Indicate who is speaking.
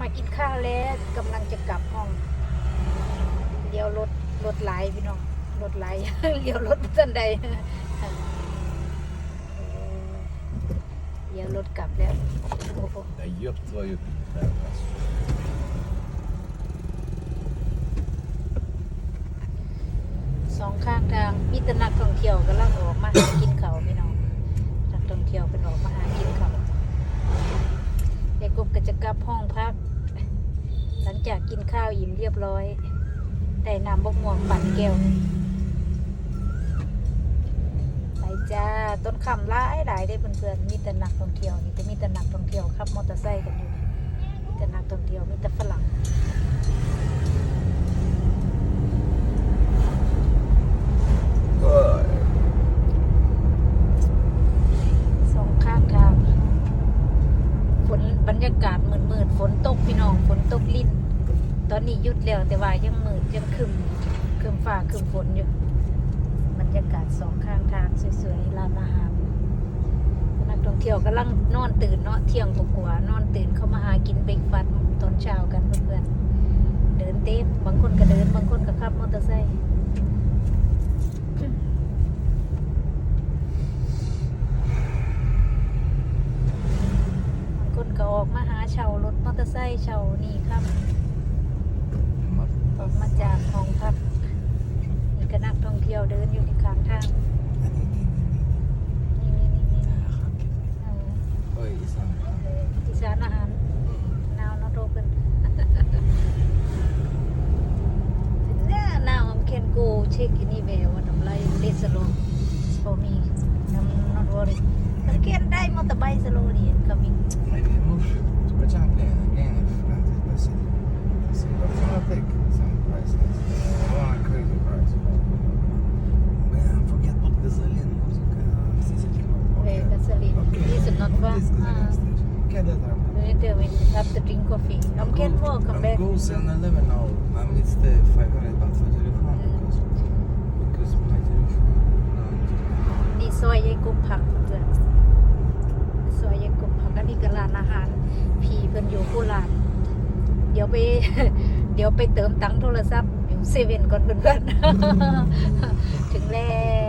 Speaker 1: มากินข้าวแล้วกำลังจะกลับห้อง เดี๋ยวรถรถไหลพี่น้องรถไหล เดี๋ยวรถทันใด เดี๋ยวรถกลับแล้วโอ้โห
Speaker 2: Да ёб твою пидорас.
Speaker 1: สองข้างทางมีแต่นักท่องเที่ยวกำลังออกมาหากินเขาวพี่น้องนักท่องเที่ยวเป็นออกมาหากินเขาวเด็กกบก็จะกลับห้องพัก ห ก ลังจากกินข้าวอิ่มเรียบร้อย ได้นำบกม่วงปั่นแก้วไปจ้า ต้นคำหลายหลายได้อเพื่อนๆมีแต่นักท่องเที่ยวนี่จะมีแต่นักท่องเที่ยวขับมอเตอร์ไซค์กันอยู่มีแต่นักท่องเที่ยวมีแต่ฝรั่ง
Speaker 2: Ой.
Speaker 1: สองข้างทางฝนบ รรยากาศมืดมืดๆฝนตกพี่น้องฝนตกลิ้น ตอนนี้หยุดแล้วแต่ว่ายังมืดยังคึมคึมฟ้าคึมฝนอยู่บรรยากาศสองข้างทางสวยๆร้านอาหารนักท่องเที่ยวกำลังนอนตื่นเนาะเที่ยงกว่านอนตื่นเข้ามาหากินเบรกฟาสต์ตอนเช้ากันเพื่อนๆเดินเต้นบางคนก็เดินบางคนก็ขับมอเตอร์ไซค์ บางคนก็ ออกมาหาเช่ารถมอเตอร์ไซค์เช่านี่ครับออกมาจากห้องพักนี่ก็นักท่องเที่ยวเดินอยู่ที่ข้างทางนี่นี่นี่นี่เออ
Speaker 2: เอ้
Speaker 1: ยอีสานอีสานอาหารนาวนาโรกันนาวอัมเคนโกเช็คอินี่เบลว่าทำไร
Speaker 2: เลสโล for me I'm not worried again ได้มอเตอร์ไซค์สโล
Speaker 1: ลี่ coming this is not far
Speaker 2: This
Speaker 1: ah
Speaker 2: gasoline station. Okay, that I'm
Speaker 1: later when you have to drink coffee I can walk come back
Speaker 2: Go 7-Eleven now. I need to stay 500 baht for telephone because because my telephone. No,
Speaker 1: นี่ซอยยายกุมผักเพื่อนซอยยายกุมผักอันนี้ก็ร้านอาหารพีเพิ่นอยู่โคราชเดี๋ยวไปเดี๋ยวไปเติมตังค์โทรศัพท์อยู่เซเว่นก่อนเพื่อนๆถึงแล้ว